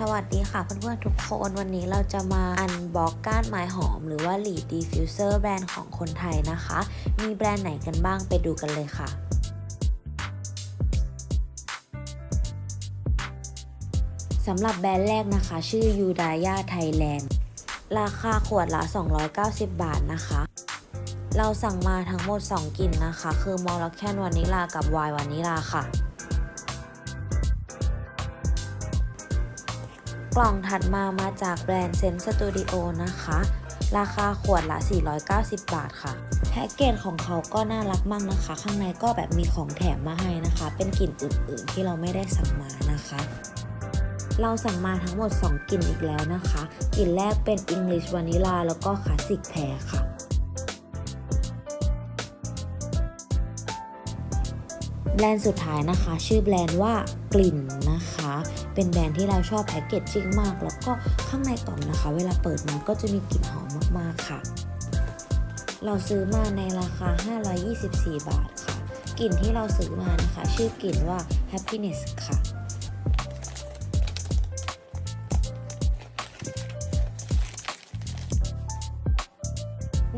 สวัสดีค่ะเพื่อนๆทุกคนวันนี้เราจะมาอันบ็อกก้านไม้หอม หรือว่า Lead Diffuser แบรนด์ของคนไทยนะคะ มีแบรนด์ไหนกันบ้างไปดูกันเลยค่ะ สำหรับแบรนด์แรกนะคะ ชื่อ u d a y a Thailand ราคาขวดละ 290 บาทนะคะ เราสั่งมาทั้งหมด 2กลิ่นนะคะ คือมอลล c แคนวานิลากับไวน์วานิลาค่ะ กล่องถัดมามาจากแบรนด์เซนสตูดิโอนะคะ ราคาขวดละ 490 บาทค่ะ แพ็กเกจของเขาก็น่ารักมากนะคะ ข้างในก็แบบมีของแถมมาให้นะคะ เป็นกลิ่นอื่นๆที่เราไม่ได้สั่งมานะคะ เราสั่งมาทั้งหมด 2กลิ่นอีกแล้วนะคะ กลิ่นแรกเป็น English Vanilla แล้วก็ Classic Pear ค่ะแบรนด์สุดท้ายนะคะ ชื่อแบรนด์ว่ากลิ่นนะ เป็นแบรนด์ที่เราชอบแพคเกจจิ้งมาก แล้วก็ข้างในกล่องนะคะ เวลาเปิดมาก็จะมีกลิ่นหอมมากๆค่ะ เราซื้อมาในราคา 524 บาทค่ะกลิ่นที่เราซื้อมานะคะ ชื่อกลิ่นว่า happiness ค่ะ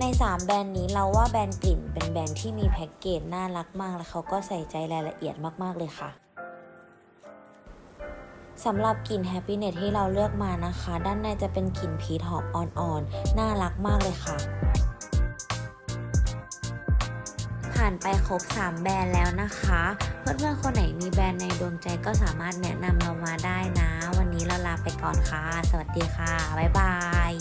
ใน 3 แบรนด์นี้เราว่าแบรนด์กลิ่นเป็นแบรนด์ที่มีแพ็กเกจน่ารักมาก และเขาก็ใส่ใจรายละเอียดมาก ๆ เลยค่ะ สำหรับกลิ่นแฮปปี้เน s ที่เราเลือกมานะคะ ด้านในจะเป็นกลิ่นพีทหอมอ่อนๆ น่ารักมากเลยค่ะ ผ่านไปครบ 3 แบรนด์แล้วนะคะ เพื่อนๆ คนไหนมีแบรนด์ในดวงใจก็สามารถแนะนำเรามาได้นะ วันนี้เราลาไปก่อนค่ะ สวัสดีค่ะ บ๊ายบาย